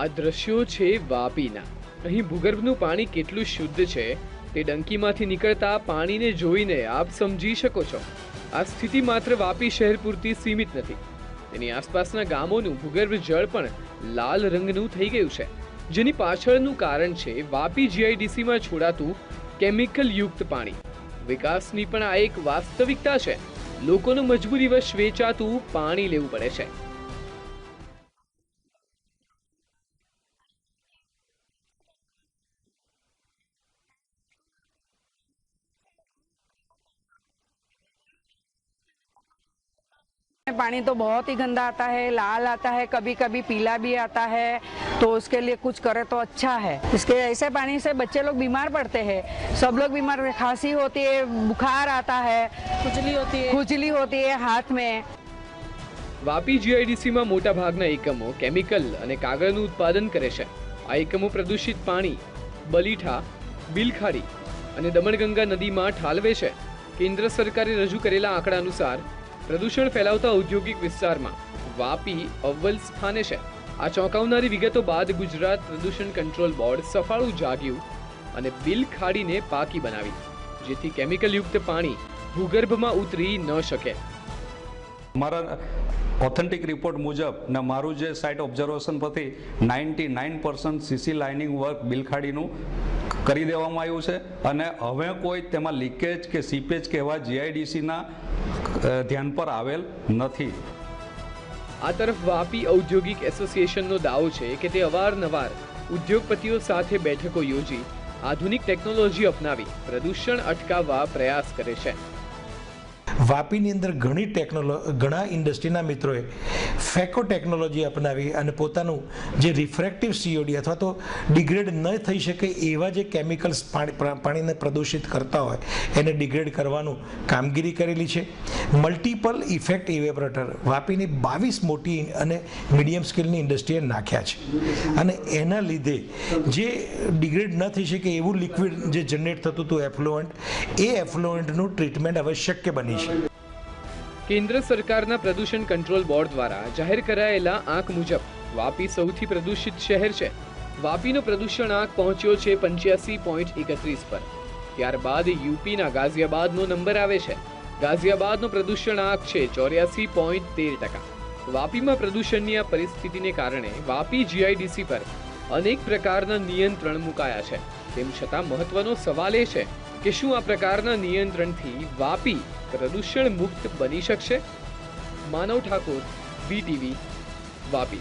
આ દ્રશ્યો છે વાપીના. અહીં ભૂગર્ભનું પાણી કેટલું શુદ્ધ છે તે ડંકીમાંથી નીકળતા પાણીને જોઈને આપ સમજી શકો છો. આ સ્થિતિ માત્ર વાપી શહેર પૂરતી સીમિત નથી. તેની આસપાસના ગામોનું ભૂગર્ભ જળ પણ લાલ રંગનું થઈ ગયું છે. જેની પાછળનું કારણ છે વાપી જીઆઈડીસીમાં છોડાતું કેમિકલ યુક્ત પાણી. વિકાસની પણ આ એક વાસ્તવિકતા છે. લોકોનું મજબૂરીવશ વેચાતું પાણી લેવું પડે છે. पानी तो बहुत ही गंदा आता है लाल आता है कभी कभी पीला भी आता है तो उसके लिए कुछ करे तो अच्छा है इसके ऐसे पानी से बच्चे लोग बीमार पड़ते हैं सब लोग बीमार खांसी होती है बुखार आता है खुजली होती है खुजली होती है हाथ में વાપી જીઆઈડીસીમાં મોટા ભાગના એકમો કેમિકલ અને કાગળનું ઉત્પાદન કરે છે આ એકમો પ્રદૂષિત પાણી બલીઠા બિલખાડી અને દમણગંગા નદીમાં ઠાલવે છે કેન્દ્ર સરકારે રજૂ કરેલા આંકડા અનુસાર પ્રદૂષણ ફેલાવતા ઔદ્યોગિક વિસ્તારમાં વાપી અવ્વલ સ્થાને છે. આ ચોંકાવનારી વિગતો બાદ ગુજરાત પ્રદૂષણ કંટ્રોલ બોર્ડ સફાળું જાગ્યું અને બિલ ખાડીને પાકી બનાવી, જેથી કેમિકલયુક્ત પાણી ભૂગર્ભમાં ઉતરી ન શકે. મારા ઓથેન્ટિક રિપોર્ટ મુજબ, ને મારું જે સાઇટ ઓબ્ઝર્વેશન પરથી ninety nine percent CC lining work બિલખાડીનું કરી દેવામાં આવ્યું છે. અને હવે કોઈ તેમાં લીકેજ કે સીપેજ કે એવા જીઆઈડીસીના ધ્યાન પર આવેલ નથી. આ તરફ વાપી ઔદ્યોગિક એસોસિએશનનો દાવો છે કે તે અવારનવાર ઉદ્યોગપતિઓ સાથે બેઠકો યોજી આધુનિક ટેકનોલોજી અપનાવી પ્રદૂષણ અટકાવવા પ્રયાસ કરે છે. વાપીની અંદર ઘણી ટેકનોલો ઘણા ઇન્ડસ્ટ્રીના મિત્રોએ ફેકો ટેકનોલોજી અપનાવી અને પોતાનું જે રિફ્રેક્ટિવ સીઓડી અથવા તો ડિગ્રેડ ન થઈ શકે એવા જે કેમિકલ્સ પાણીને પ્રદૂષિત કરતા હોય, એને ડિગ્રેડ કરવાનું કામગીરી કરેલી છે. મલ્ટિપલ ઇફેક્ટ ઇવેપરેટર વાપીની બાવીસ મોટી અને મીડિયમ સ્કેલની ઇન્ડસ્ટ્રીએ નાખ્યા છે. અને એના લીધે જે ડિગ્રેડ ન થઈ શકે એવું લિક્વિડ જે જનરેટ થતું હતું એફ્લુઅન્ટ એ એફ્લુઅન્ટનું ટ્રીટમેન્ટ હવે શક્ય બની છે કેન્દ્ર સરકારના પ્રદૂષણ કંટ્રોલ બોર્ડ દ્વારા જાહેર કરાયેલા આંક મુજબ, વાપી સૌથી પ્રદૂષિત શહેર છે. વાપીનો પ્રદૂષણ આંક પહોંચ્યો છે પંચ્યાસી પોઈન્ટ એકત્રીસ પર. ત્યારબાદ યુપીના ગાઝિયાબાદનો નંબર આવે છે. ગાઝિયાબાદનો પ્રદૂષણ આંક છે ચોર્યાસી પોઈન્ટ તેર ટકા. વાપીમાં પ્રદૂષણની આ પરિસ્થિતિને કારણે વાપી જીઆઈડીસી પર અનેક પ્રકારના નિયંત્રણ મુકાયા છે. તેમ છતાં મહત્વનો સવાલ એ છે કે શું આ પ્રકારના નિયંત્રણથી વાપી પ્રદૂષણ મુક્ત બની શકશે? માનવ ઠાકોર વીટીવી વાપી.